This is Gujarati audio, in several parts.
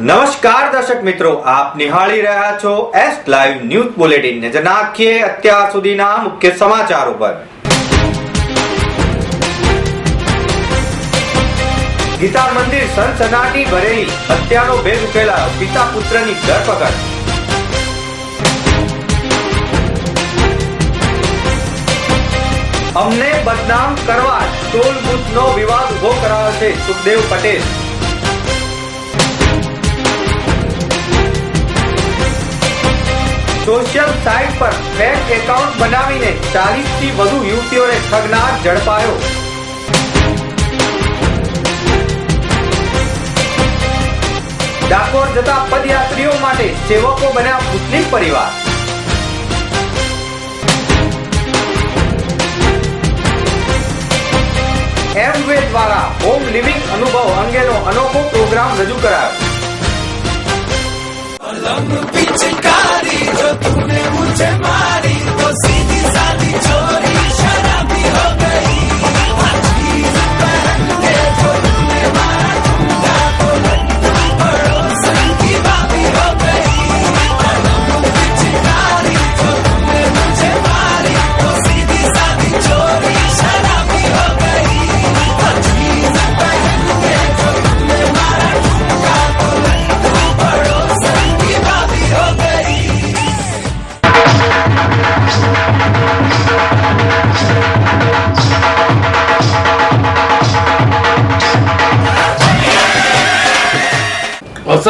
દર્શક મિત્રો, આપ નિહાળી રહ્યા છો એસ લાઈવ ન્યૂઝ બુલેટિન નજર નાખીએ અત્યાર સુધીના મુખ્ય સમાચારો પર ગીતા મંદિર સનસનાટી ભરેલી હત્યાનો ભેદ ઉકેલાયો પિતા પુત્રની ધરપકડ. અમને બદનામ કરવા ટોલ બૂથનો વિવાદ ઊભો કરાયો છે સુખદેવ પટેલ. સોશિયલ સાઇટ પર ફેક એકાઉન્ટ બનાવીને ચાલીસથી વધુ યુવતીઓને ઠગનાર ઝડપાયો. ડાકોર જતા પદયાત્રીઓ માટે સેવકો બન્યા મુસ્લિમ પરિવાર. એમ વે દ્વારા હોમ લિવિંગ અનુભવ અંગેનો અનોખો પ્રોગ્રામ રજૂ કરાયો. पिचकारी जो तूने मुझे मारी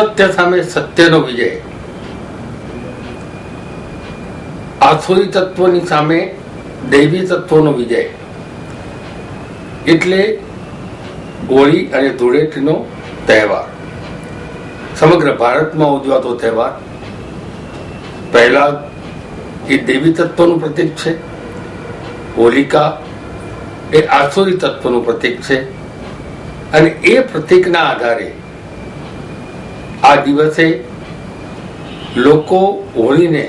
અસત્ય સામે સત્યનો વિજય. આસુરી તત્વોની સામે દૈવી તત્વોનો વિજય. એટલે હોળી અને ધૂળેટીનો તહેવાર. સમગ્ર ભારતમાં ઉજવાતો તહેવાર. પહેલા એ દેવી તત્વનું પ્રતીક છે. હોલિકા એ આસુરી તત્વનું પ્રતીક છે. અને એ પ્રતીકના આધારે આ દિવસે લોકો હોળીને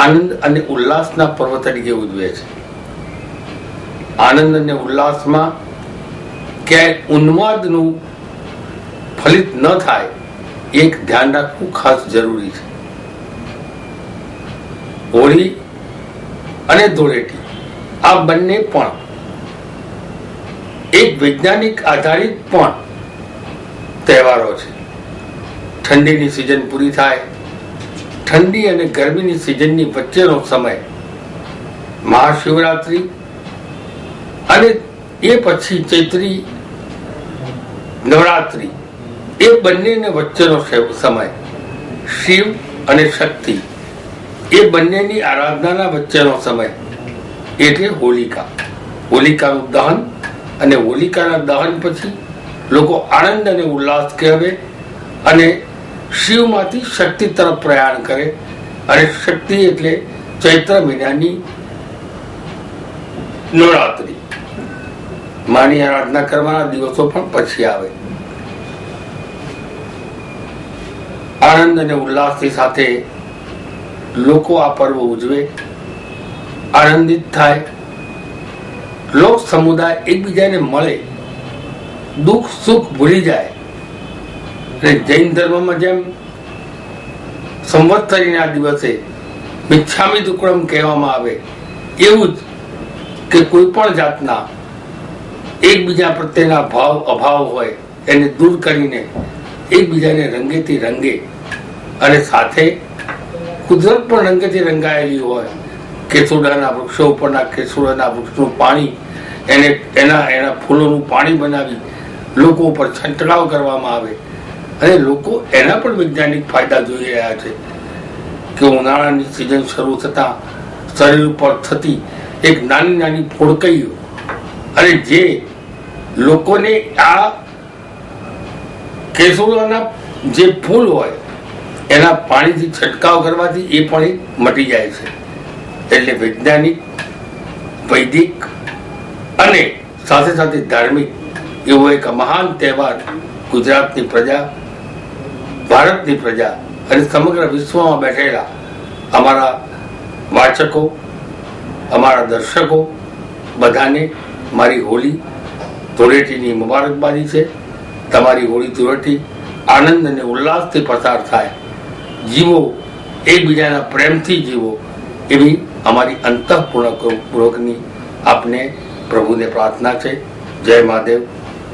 આનંદ અને ઉલ્લાસના પર્વ તરીકે ઉજવે છે. આનંદ અને ઉલ્લાસમાં ક્યાંય ઉન્માદનું ફલિત ન થાય એક ધ્યાન રાખવું ખાસ જરૂરી છે. હોળી અને ધૂળેટી, આ બંને પણ એક વૈજ્ઞાનિક આધારિત પણ તહેવારો છે. ઠંડીની સિઝન પૂરી થાય. ઠંડી અને ગરમીની સિઝનની વચ્ચેનો સમય. મહાશિવરાત્રિ અને એ પછી ચૈત્રી નવરાત્રિ. એ બંનેને વચ્ચેનો સમય. શિવ અને શક્તિ. એ બંનેની આરાધનાના વચ્ચેનો સમય. એટલે હોલિકા. હોલિકાનું દહન અને હોલિકાના દહન પછી લોકો આનંદ અને ઉલ્લાસ કહેવે અને શિવમાંથી શક્તિ તરફ પ્રયાણ કરે અને શક્તિ એટલે ચૈત્ર મહિનાની નવરાત્રિ. માની આરાધના કરવાના દિવસો પણ પછી આવે. આનંદ અને ઉલ્લાસની સાથે લોકો આ પર્વ ઉજવે. આનંદિત થાય. લોક સમુદાય એકબીજાને મળે. દુઃખ સુખ ભૂલી જાય. જૈન ધર્મમાં જેમ સંવત્સરીના દિવસે મિચ્છામી દુક્કડમ કહેવામાં આવે, એવું જ કે કોઈ પણ જાતના એકબીજા પ્રત્યેના ભાવ, અભાવ હોય, એને દૂર કરીને એકબીજાને રંગેથી રંગે અને સાથે કુદરત પણ રંગેથી રંગાયેલી હોય. કેસુડાના વૃક્ષો ઉપરના કેસુડાના વૃક્ષનું પાણી, એને એના એના ફૂલોનું પાણી બનાવી લોકો ઉપર છંટકાવ કરવામાં આવે. અને લોકો એના પણ વૈજ્ઞાનિક ફાયદા જોઈ રહ્યા છે કે ઉનાળાની સિઝન શરૂ થતા શરીર ઉપર થતી એક નાની નાની ફોડકઈઓ અને જે લોકોને આ કેસુડાના જે ફૂલ હોય એના પાણીથી છંટકાવ કરવાથી એ પણ મટી જાય છે. એટલે વૈજ્ઞાનિક, વૈદિક અને સાથે સાથે ધાર્મિક એવો એક મહાન તહેવાર ગુજરાતની પ્રજા ભારતની પ્રજા અને સમગ્ર વિશ્વમાં બેઠેલા અમારા વાચકો, અમારા દર્શકો, બધાને મારી હોળી, ધૂળેટીની મુબારકબાદી છે. તમારી હોળી ધૂળેટી આનંદ અને ઉલ્લાસથી પસાર થાય. જીવો, એકબીજાના પ્રેમથી જીવો, એવી અમારી અંતઃપૂર્વકની આપને પ્રભુને પ્રાર્થના છે. જય મહાદેવ,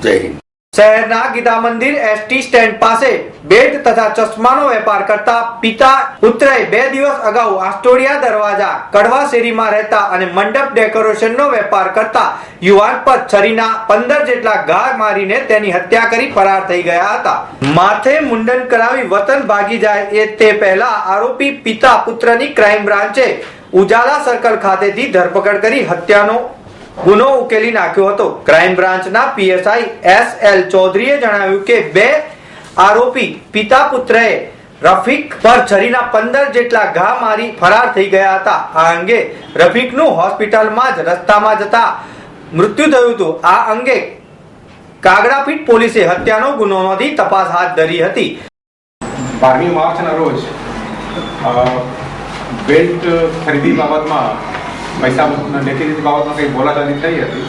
જય હિન્દ. શહેરના ગીતા મંદિર એસટી સ્ટેન્ડ પાસે બેલ્ટ તથા ચશ્માનો વેપાર કરતા પિતા પુત્રએ બે દિવસ અગાઉ આસ્ટોડિયા દરવાજા કડવા શેરીમાં રહેતા અને મંડપ ડેકોરેશનનો વેપાર કરતા યુવાન પર છરીના પંદર જેટલા ઘા મારીને તેની હત્યા કરી ફરાર થઈ ગયા હતા. માથે મુંડન કરાવી વતન ભાગી જાય એ તે પહેલા આરોપી પિતા પુત્રની ક્રાઇમ બ્રાન્ચે ઉજાલા સર્કલ ખાતેથી ધરપકડ કરી હત્યાનો ગુનો ઉકેલી નાખ્યો હતો. ક્રાઇમ બ્રાન્ચના પીએસઆઈ એસ એલ ચૌધરીએ જણાવ્યું કે બે આરોપી પિતા પુત્રએ રફીક પર છરીના પંદર જેટલા ઘા મારી ફરાર થઈ ગયા હતા. આ અંગે રફીકનું હોસ્પિટલમાં જ રસ્તામાં જતા મૃત્યુ થયું હતું. આ અંગે કાગડાપીઠ પોલીસે હત્યાનો ગુનો નોંધી તપાસ હાથ ધરી હતી. બારમી માર્ચના રોજ બેલ્ટ ખરીદી બાબતમાં પૈસા લેતી બાબતમાં કંઈ બોલાચાલી થઈ હતી.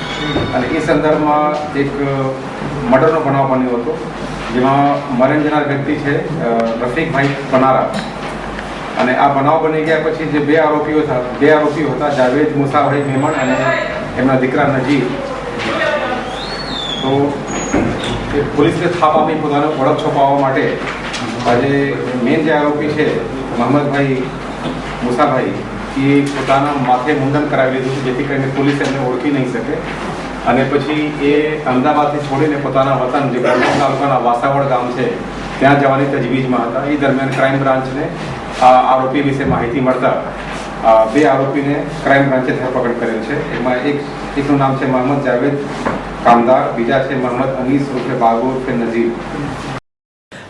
અને એ સંદર્ભમાં એક મર્ડરનો બનાવ બન્યો હતો, જેમાં મરણ જનાર વ્યક્તિ છે રફીકભાઈ પનારા. અને આ બનાવ બની ગયા પછી જે બે આરોપીઓ હતા બે આરોપીઓ હતા, જાવેદ મુસાભાઈ મેમણ અને એમના દીકરા નજીર. તો પોલીસને થાપ આપી પોતાનો ઓળખ છોપાવવા માટે આજે મેન જે આરોપી છે, મોહમ્મદભાઈ મુસાભાઈ એ પોતાના માથે મુંડન કરાવી લીધું જેથી કરીને પોલીસ એમને ઓળખી નહીં શકે. અને પછી એ અમદાવાદથી છોડીને પોતાના વતન, જે ગરબા તાલુકાના વાસાવડ ગામ છે, ત્યાં જવાની તજવીજમાં હતા. એ દરમિયાન ક્રાઇમ બ્રાન્ચને આરોપી વિશે માહિતી મળતા બે આરોપીને ક્રાઇમ બ્રાન્ચે ધરપકડ કરેલ છે. એમાં એક, એકનું નામ છે મોહમ્મદ જાવેદ કામદાર, બીજા છે મોહમ્મદ અનીસ ઉર્ફે બાગુ ઉર્ફે નજીર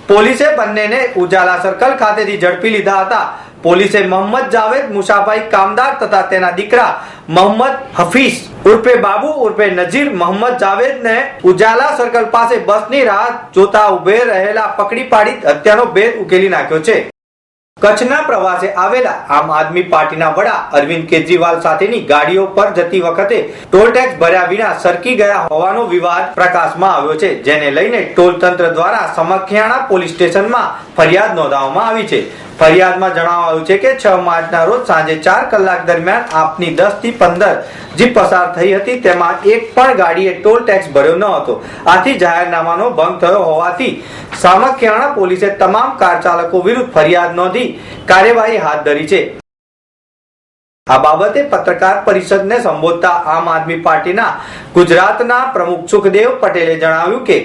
પોલીસે બંનેને ઉજાલા સર્કલ ખાતેથી ઝડપી લીધા હતા. પોલીસે મોહમ્મદ જાવેદ મુસાભાઈ કામદાર તથા તેના દીકરા મોહમ્મદ હફીઝ ઉર્ફે બાબુ, ઉર્ફે નજીર મોહમ્મદ જાવેદને ઉજાલા સર્કલ પાસે બસની રાહ જોતા ઉભે રહેલા પકડી પાડી હત્યાનો ભેદ ઉકેલી નાખ્યો છે. કચ્છના પ્રવાસે આવેલા આમ આદમી પાર્ટીના વડા અરવિંદ કેજરીવાલ સાથેની ગાડીઓ પર જતી વખતે ટોલ ટેક્સ ભર્યા વિના સરકી ગયા હોવાનો વિવાદ પ્રકાશમાં આવ્યો છે, જેને લઈને ટોલ તંત્ર દ્વારા સમખિયાણા પોલીસ સ્ટેશનમાં ફરિયાદ નોંધાવવામાં આવી છે. ફરિયાદમાં જણાવાયું છે કે છ માર્ચના રોજ સાંજે ચાર કલાક દરમિયાન આપની દસથી પંદર જીપ પસાર થઈ હતી તેમાં એક પણ ગાડીએ ટોલ ટેક્સ ભર્યો ન હતો. આથી જાહેરનામાનો ભંગ થયો હોવાથી સામખિયાણા પોલીસે તમામ કાર ચાલકો વિરુદ્ધ ફરિયાદ નોંધી કાર્યવાહી હાથ ધરી છે. આ બાબતે પત્રકાર પરિષદને સંબોધતા આમ આદમી પાર્ટીના ગુજરાતના પ્રમુખ સુખદેવ પટેલે જણાવ્યું કે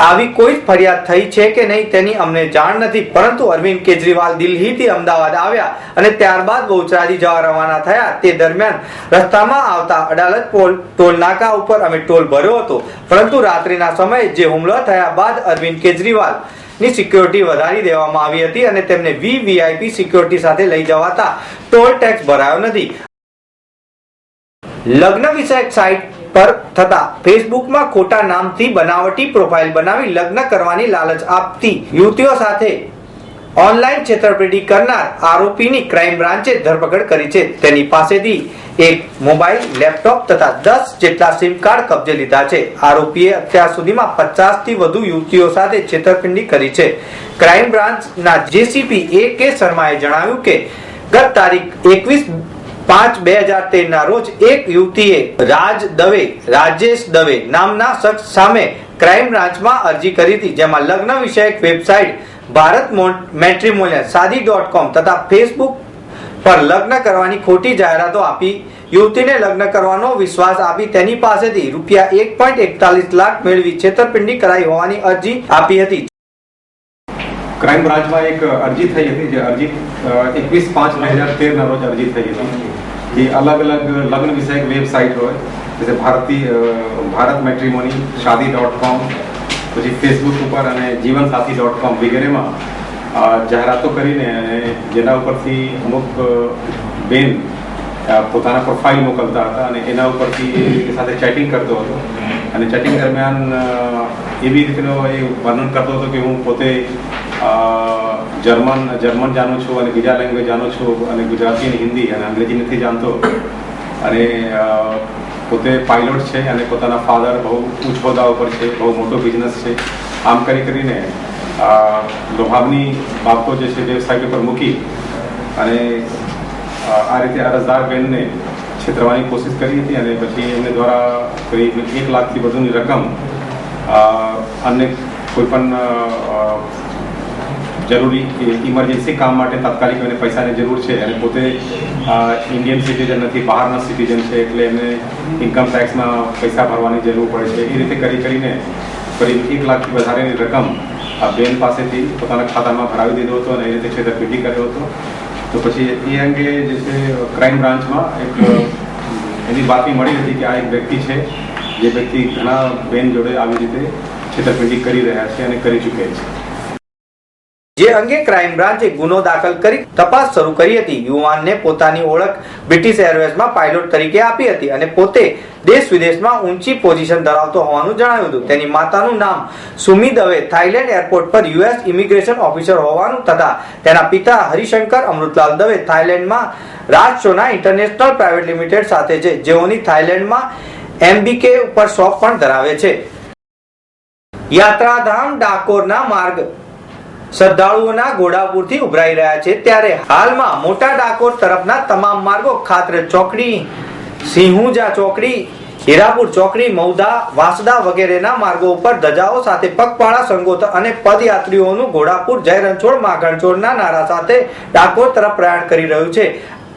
આવી કોઈ ફરિયાદ થઈ છે કે નહીં તેની અમને જાણ નથી. પરંતુ અરવિંદ કેજરીવાલ દિલ્હીથી અમદાવાદ આવ્યા અને ત્યારબાદ બહુચરાજી જવા રવાના થયા. તે દરમિયાન રસ્તામાં આવતા અડાલત પોલ, ટોલ નાકા ઉપર અમે ટોલ ભર્યો હતો. પરંતુ રાત્રિના સમયે જે હુમલો થયા બાદ અરવિંદ કેજરીવાલની સિક્યોરિટી વધારી દેવામાં આવી હતી અને તેમને વીવીઆઈપી સિક્યોરિટી સાથે લઈ જવાતા ટોલ ટેક્સ ભરાયો નથી. લગ્ન વિષયક સાઇટ પર થતા ફેસબુકમાં ખોટા નામથી બનાવટી પ્રોફાઇલ બનાવી લગ્ન કરવાની લાલચ આપતી યુવતીઓ સાથે ઓનલાઈન છેતરપિંડી કરનાર આરોપીની ક્રાઇમ બ્રાન્ચે ધરપકડ કરી છે. તેની પાસેથી એક મોબાઈલ, લેપટોપ તથા દસ જેટલા સિમ કાર્ડ કબજે લીધા છે. આરોપીએ અત્યાર સુધીમાં પચાસથી વધુ યુવતીઓ સાથે છેતરપિંડી કરી છે. ક્રાઇમ બ્રાન્ચના જેસીપી એ કે શર્માએ જણાવ્યું કે ગત તારીખ એકવીસ પાંચ બે હજાર તેર ના રોજ એક યુવતીએ રાજ દવે, રાજેશ દવે નામના શખ્સ સામે ક્રાઇમ બ્રાન્ચમાં અરજી કરી હતી, જેમાં લગ્ન વિષયક વેબસાઇટ ભારત મેટ્રીમોનિયલ, સાદી ડોટ કોમ તથા ફેસબુક પર લગ્ન કરવાની ખોટી જાહેરાતો આપી. યુવતીને લગ્ન કરવાનો વિશ્વાસ આપી. તેની પાસેથી રૂપિયા એક પોઈન્ટ એકતાલીસ લાખ મેળવી છેતરપિંડી કરાઈ હોવાની અરજી આપી હતી. ક્રાઇમ બ્રાન્ચમાં એક અરજી થઈ હતી, જે અરજી એકવીસ પાંચ બે હજાર તેરના રોજ અરજી થઈ હતી. જે અલગ અલગ લગ્ન વિષયક વેબસાઇટ હોય हो। जैसे અ, Bharat matrimony Shaadi dot com પછી ફેસબુક ઉપર અને જીવનસાથી ડોટ કોમ વગેરેમાં જાહેરાતો કરીને અને જેના ઉપરથી અમુક બેન પોતાના પ્રોફાઇલ મોકલતા હતા અને એના ઉપરથી એ સાથે ચેટિંગ કરતો હતો. અને ચેટિંગ દરમિયાન એવી રીતનો એ વર્ણન કરતો હતો કે હું પોતે જર્મન જર્મન જાણું છું અને બીજા લેંગ્વેજ જાણું છું અને ગુજરાતી અને હિન્દી અને અંગ્રેજી નથી જાણતો. અને પોતે પાયલોટ છે અને પોતાના ફાધર બહુ ઉચ્ચ હોદ્દા ઉપર છે બહુ મોટો બિઝનેસ છે. આમ કરી કરીને લોભાવની બાબતો જે છે વેબસાઇટ ઉપર મૂકી અને આ રીતે અરજદાર બેનને છેતરવાની કોશિશ કરી હતી અને પછી એમને દ્વારા કરીબ એક લાખથી વધુની રકમ અન્ય કોઈ પણ અ, અ, જરૂરી ઇમરજન્સી કામ માટે તાત્કાલિક એને પૈસાની જરૂર છે. અને પોતે ઇન્ડિયન સિટીઝન નથી, બહારના સિટીઝન છે, એટલે એમને ઇન્કમ ટેક્સમાં પૈસા ભરવાની જરૂર પડે છે. એ રીતે કરી કરીને કરીબ એક લાખથી વધારેની રકમ આ બેન પાસેથી પોતાના ખાતામાં ભરાવી દીધો હતો અને એ રીતે છેતરપિંડી કર્યો હતો. તો પછી એ અંગે જે છે ક્રાઇમ બ્રાન્ચમાં એક, એની બાતમી મળી હતી કે આ એક વ્યક્તિ છે, જે વ્યક્તિ ઘણા બેન જોડે આવી રીતે છેતરપિંડી કરી રહ્યા છે અને કરી ચૂક્યા છે. જે અંગે ક્રાઇમ બ્રાન્ચે ગુનો દાખલ કરી તપાસ શરૂ કરી હતી. યુવાનને પોતાની ઓળખ બ્રિટિશ એરવેઝમાં પાયલોટ તરીકે આપી હતી અને પોતે દેશ વિદેશમાં ઊંચી પોઝિશન ધરાવતો હોવાનું જણાવ્યું હતું. તેની માતાનું નામ સુમી દવે થાઇલેન્ડ એરપોર્ટ પર યુએસ ઇમિગ્રેશન ઓફિસર હોવાનું તથા તેના પિતા હરિશંકર અમૃતલાલ દવે થાઇલેન્ડમાં રાજશોના ઇન્ટરનેશનલ પ્રાઇવેટ લિમિટેડ સાથે છે, જેઓની થાઇલેન્ડમાં એમબીકે ઉપર શોપ પણ ધરાવે છે. યાત્રાધામ ડાકોરના માર્ગ શ્રદ્ધાળુઓના ઘોડાપુરથી ઉભરાઈ રહ્યા છે. ત્યારે હાલમાં મોટા ડાકોર તરફના તમામ માર્ગો ખાતર ચોકડી, સિંહુજા ચોકડી, હીરાપુર ચોકડી મૌદા વાસદા વગેરેના માર્ગો ઉપર ધજાઓ સાથે પગપાળા સંગોત અને પદયાત્રીઓનું ઘોડાપુર જય રણછોડ માગણછોડના નારા સાથે ડાકોર તરફ પ્રયાણ કરી રહ્યું છે.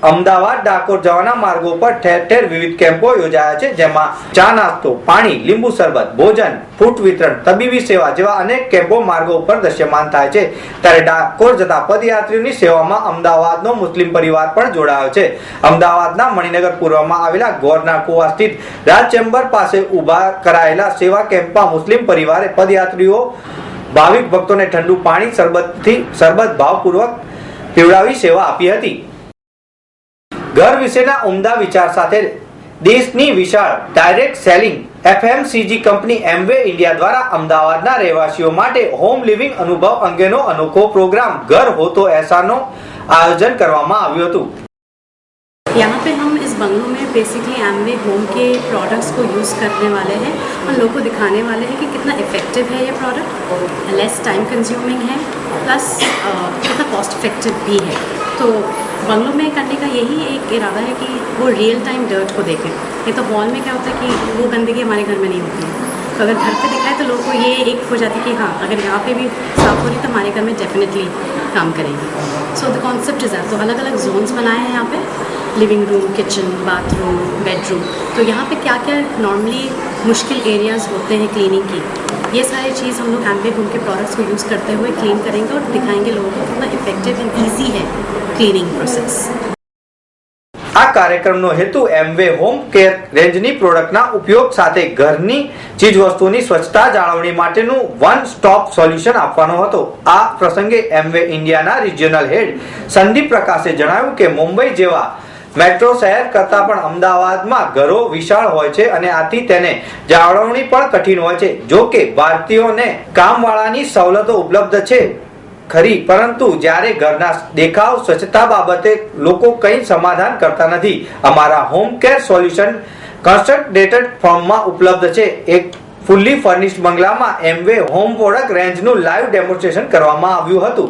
અમદાવાદ, ડાકોર જવાના માર્ગો પર ઠેર ઠેર વિવિધ કેમ્પો યોજાયા છે, જેમાં ચા નાસ્તો, પાણી, લીંબુ શરબત, ભોજન, ફૂટ વિતરણ, તબીબી સેવા જેવા અનેક કેમ્પો માર્ગો ઉપર દ્રશ્યમાન થાય છે. ત્યારે ડાકોર જતા પદયાત્રીઓની સેવામાં અમદાવાદનો મુસ્લિમ પરિવાર પણ જોડાયો છે. અમદાવાદના મણિનગર પૂર્વમાં આવેલા ગોરના કુવા સ્થિત રાજ ચેમ્બર પાસે ઊભા કરાયેલા સેવા કેમ્પમાં મુસ્લિમ પરિવારે પદયાત્રીઓ, ભાવિક ભક્તોને ઠંડુ પાણી, શરબતથી શરબત ભાવપૂર્વક પીવડાવી સેવા આપી હતી. ઘર વિશેના ઉમદા વિચાર સાથે દેશની વિશાળ direct selling FMCG company Amway India દ્વારા અમદાવાદના રહેવાસીઓ માટે હોમ લિવિંગ અનુભવ અંગેનો અનોખો પ્રોગ્રામ ઘર હો તો એસાનો આયોજન કરવામાં આવ્યું હતું यहाँ पे हम इस बंगलों में बेसिकली एमवे होम के प्रोडक्ट्स को यूज़ करने वाले हैं और लोगों को दिखाने वाले हैं कि कितना इफ़ेक्टिव है ये प्रोडक्ट लेस टाइम कंज्यूमिंग है प्लस कितना कॉस्ट इफेक्टिव भी है तो बंगलों में करने का यही एक इरादा है कि वो रियल टाइम डर्ट को देखें। ये तो वॉल में क्या होता है कि वो गंदगी हमारे घर में नहीं होती है। तो अगर घर पे दिखाए तो लोगों को ये एक हो जाती है कि हाँ अगर यहाँ पे भी साफ़ हो रही तो हमारे घर में डेफिनेटली काम करेंगे। So the concept is that तो अलग अलग जोन्स बनाए हैं यहाँ पे। Living room kitchen bathroom bedroom तो यहाँ पे क्या क्या नॉर्मली मुश्किल एरियाज़ होते हैं क्लीनिंग की? ये सारी चीज़ हम लोग एम्बे होम के प्रोडक्ट्स को यूज़ करते हुए क्लीन करेंगे और दिखाएंगे लोगों को कितना इफेक्टिव एंड ईजी है क्लीनिंग प्रोसेस આ કાર્યક્રમનો હેતુ એમવે હોમ કેર રેન્જની પ્રોડક્ટના ઉપયોગ સાથે ઘરની ચીજ વસ્તુની સ્વચ્છતા જાળવણી માટેનું વન સ્ટોપ સોલ્યુશન આપવાનો હતો આ પ્રસંગે એમવે ઇન્ડિયાના રિજિયનલ હેડ સંદીપ પ્રકાશે જણાવ્યું કે મુંબઈ જેવા મેટ્રો શહેર કરતાં પણ અમદાવાદમાં ઘરો વિશાળ હોય છે અને આથી તેને જાળવણી પણ કઠિન હોય છે. જો કે ભારતીયોને કામવાળાની સવલતો ઉપલબ્ધ છે ખરી, પરંતુ જ્યારે ઘરના દેખાવ સ્વચ્છતા બાબતે લોકો કંઈ સમાધાન કરતા નથી, અમારા હોમ કેર સોલ્યુશન કન્સ્ટ્રક્ટેડ ફોર્મમાં ઉપલબ્ધ છે. એક ફુલ્લી ફર્નિશ્ડ બંગલામાં એમવે હોમ પ્રોડક્ટ રેન્જનું લાઈવ ડેમોન્સ્ટ્રેશન કરવામાં આવ્યું હતું.